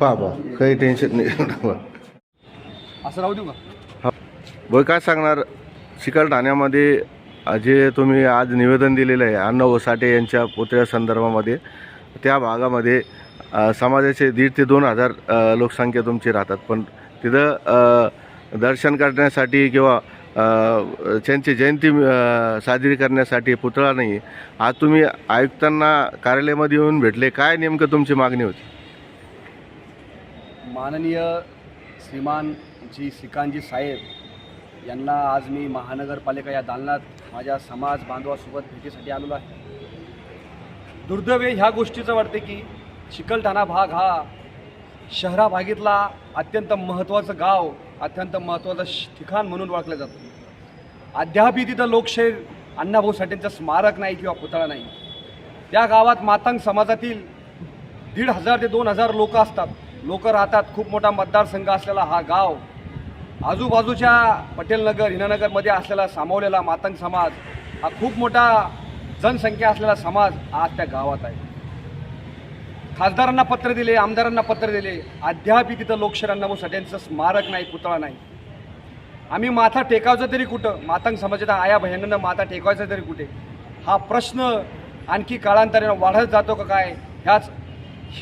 पहा पहा काही टेन्शन नाही. असं राहू देऊ का? काय सांगणार? चिकल ठाण्यामध्ये जे तुम्ही आज निवेदन दिलेलं आहे अण्णाभाऊ साठे यांच्या पुतळ्या संदर्भामध्ये. त्या भागामध्ये समाजाचे दीड ते दोन हजार लोकसंख्या तुमची राहतात. पण तिथं दर्शन करण्यासाठी किंवा त्यांची जयंती साजरी करण्यासाठी पुतळा नाही आज तुम्ही आयुक्तांना कार्यालयामध्ये येऊन भेटले. काय नेमकं तुमची मागणी होती? माननीय श्रीमान जी श्रीकांतजी साहेब यांना आज मी महानगरपालिका या दालनात माझ्या समाज बांधवासोबत भेटीसाठी आलेलो आहे. दुर्दैव ह्या गोष्टीचं वाटते की चिकलठाणा भाग हा शहराभागीतला अत्यंत महत्त्वाचं गाव अत्यंत महत्त्वाचं ठिकाण म्हणून ओळखलं जातं. अद्यापही तिथं लोकशाहीर अण्णाभाऊ साठेंचं स्मारक नाही किंवा पुतळा नाही. त्या गावात मातंग समाजातील दीड हजार ते दोन हजार लोक असतात. लोक राहतात खूप मोठा मतदारसंघ असलेला हा गाव. आजूबाजूच्या पटेलनगर हिनानगरमध्ये असलेला सामावलेला मातंग समाज हा खूप मोठा जनसंख्या असलेला समाज आज त्या गावात आहे. खासदारांना पत्र दिले आमदारांना पत्र दिले अद्यापही तिथं लोकशाही साठ्यांचं स्मारक नाही पुतळा नाही. आम्ही माथा टेकावचं तरी कुठं? मातंग समाजाच्या आया बहिणींना माथा टेकवायचं तरी कुठे? हा प्रश्न आणखी काळांतराने वाढत जातो का काय? ह्याच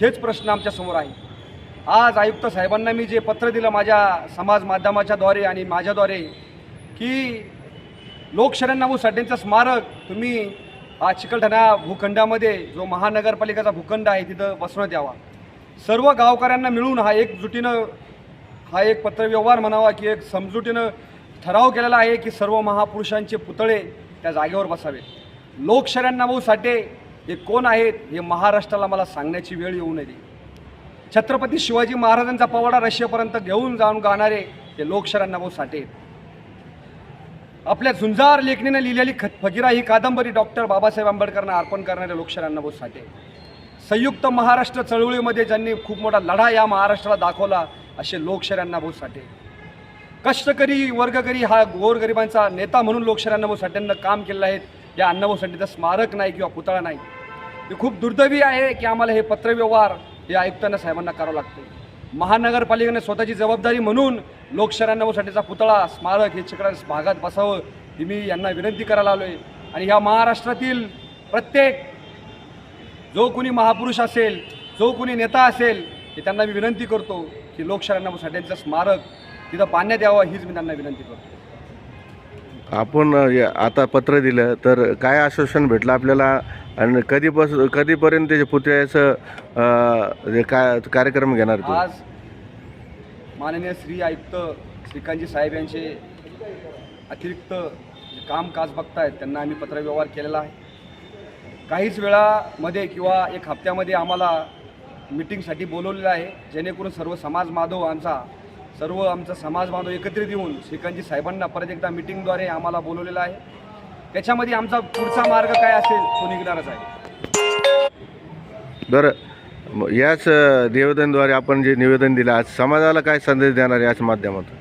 हेच प्रश्न आमच्यासमोर आहे. आज आयुक्त साहेबांना मी जे पत्र दिलं माझ्या समाज माध्यमाच्याद्वारे आणि माझ्याद्वारे की लोकशरणनामू साठेंचं स्मारक तुम्ही आज चिकलठाणा भूखंडामध्ये जो महानगरपालिकेचा भूखंड आहे तिथं बसवण्यात यावा. सर्व गावकऱ्यांना मिळून हा एकजुटीनं हा एक पत्रव्यवहार म्हणावा की एक समजुटीनं ठराव केलेला आहे की सर्व महापुरुषांचे पुतळे त्या जागेवर बसावेत भाऊ साठे हे कोण आहेत हे महाराष्ट्राला मला सांगण्याची वेळ येऊ नये. छत्रपती शिवाजी महाराजांचा पवाडा रशियापर्यंत घेऊन जाऊन गाणारे हे लोकशरणनामू साठे आपल्या झुंजार लेखणीने लिहिलेली खत फकीरा ही कादंबरी डॉक्टर बाबासाहेब आंबेडकरांना अर्पण करणारे लोकशरणनामू साठे संयुक्त महाराष्ट्र चळवळीमध्ये ज्यांनी खूप मोठा लढा या महाराष्ट्राला दाखवला असे लोकशरणनामू साठे कष्टकरी वर्गकरी हा गोरगरिबांचा नेता म्हणून लोकशरणनामू साठ्यांना काम केलेलं आहे. या अण्णाभाऊ साठेचं स्मारक नाही किंवा पुतळा नाही. हे खूप दुर्दैवी आहे की आम्हाला हे पत्रव्यवहार हे आयुक्तांना साहेबांना करावं लागतं. महानगरपालिकेने स्वतःची जबाबदारी म्हणून लोकशरणनामूसाठीचा पुतळा स्मारक हे चिकड भागात बसावं ही मी यांना विनंती करायला आलो आहे आणि ह्या महाराष्ट्रातील प्रत्येक जो कोणी महापुरुष असेल जो कोणी नेता असेल हे त्यांना मी विनंती करतो की लोकशरणनामूसाठीचं स्मारक तिथं बांधण्यात यावं हीच मी त्यांना विनंती करतो. आपण आता पत्र दिलं तर काय आश्वासन भेटलं आपल्याला? आणि कधीपासून कधीपर्यंत त्याच्या पुतळ्याचं जे कार्यक्रम घेणार तू? आज माननीय श्री आयुक्त श्रीकांतजी साहेब यांचे अतिरिक्त जे कामकाज बघतायत त्यांना आम्ही पत्रव्यवहार केलेला आहे. काहीच वेळामध्ये किंवा एक हप्त्यामध्ये आम्हाला मिटिंगसाठी बोलवलेलं आहे. जेणेकरून सर्व समाज माधव आमचा सर्व आमचा समाज बांधव एकत्रित येऊन श्रीकांतजी साहेबांना परत एकदा मिटिंगद्वारे आम्हाला बोलवलेलं आहे. त्याच्यामध्ये आमचा पुढचा मार्ग काय असेल तो निघणारच आहे. बरं. याच निवेदनद्वारे आपण जे निवेदन दिलं आज समाजाला काय संदेश देणार याच माध्यमातून?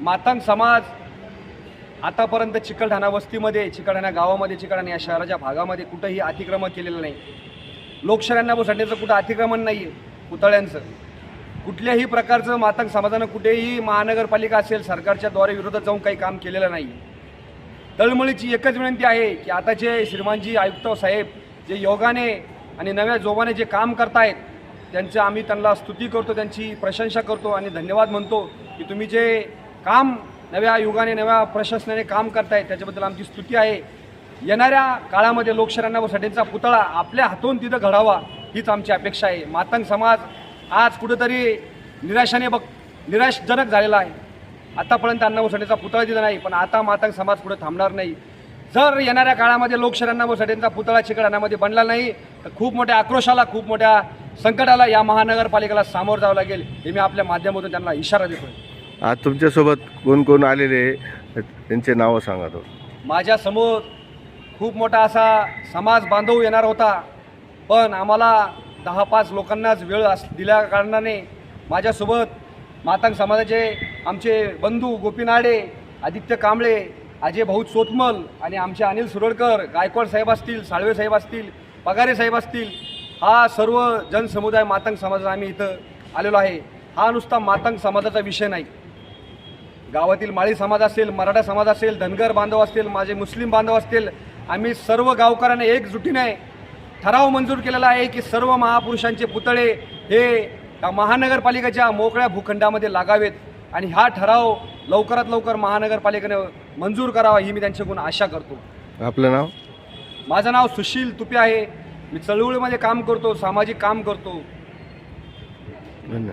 मातांग समाज आतापर्यंत चिकलठाणा वस्तीमध्ये चिकलठाणा गावामध्ये चिकलठाणा या शहराच्या भागामध्ये कुठंही अतिक्रमण केलेलं नाही. लोकशाह्यांना बसण्याचं कुठं अतिक्रमण नाही आहे पुतळ्यांचं. कुठल्याही प्रकारचं मातंग समाजानं कुठेही महानगरपालिका असेल सरकारच्या द्वारे विरोधात जाऊन काही काम केलेलं नाही तळमळीची एकच विनंती आहे की आताचे श्रीमानजी आयुक्त साहेब जे योगाने आणि नव्या जोबाने जे काम करतायत त्यांचं आम्ही त्यांना स्तुती करतो त्यांची प्रशंसा करतो आणि धन्यवाद म्हणतो की तुम्ही जे काम नव्या युगाने नव्या प्रशासनाने काम करतायत त्याच्याबद्दल आमची स्तुती आहे. येणाऱ्या काळामध्ये लोकशाहींना साठींचा पुतळा आपल्या हातून तिथं घडावा हीच आमची अपेक्षा आहे. मातंग समाज आज कुठंतरी निराशाने बघ निराशजनक झालेला आहे. आतापर्यंत अण्णाभाऊ साठेचा पुतळा दिला नाही पण आता मातंग समाज पुढे थांबणार नाही. जर येणाऱ्या काळामध्ये लोकशाही अण्णाभाऊ साठेंचा पुतळा चिकडाण्यामध्ये बनला नाही तर खूप मोठ्या आक्रोशाला खूप मोठ्या संकटाला या महानगरपालिकेला सामोरं जावं लागेल हे मी आपल्या माध्यमातून त्यांना इशारा देतोय. आज तुमच्यासोबत कोण कोण आलेले त्यांचे नावं सांगा तो माझ्यासमोर खूप मोठा असा समाज बांधव येणार होता पण आम्हाला दहा पाच लोकांनाच वेळ अस दिल्या कारणाने माझ्यासोबत मातंग समाजाचे आमचे बंधू गोपीनाडे आदित्य कांबळे अजय भाऊ सोतमल आणि आमचे अनिल सुरळकर गायकवाड साहेब असतील साळवे साहेब असतील पगारे साहेब असतील हा सर्व जनसमुदाय मातंग समाजाचा आम्ही इथं आलेलो आहे. हा नुसता मातंग समाजाचा विषय नाही. गावातील माळी समाज असेल मराठा समाज असेल धनगर बांधव असतील माझे मुस्लिम बांधव असतील आम्ही सर्व गावकऱ्यांना एकजुटीने ठराव मंजूर केलेला आहे की सर्व महापुरुषांचे पुतळे हे महानगरपालिकेच्या मोकळ्या भूखंडामध्ये लागावेत. आणि हा ठराव लवकरात लवकर महानगरपालिकेने मंजूर करावा ही मी त्यांच्याकडून आशा करतो. आपलं नाव? माझं नाव सुशील तुपे आहे. मी चळवळीमध्ये काम करतो सामाजिक काम करतो. धन्यवाद.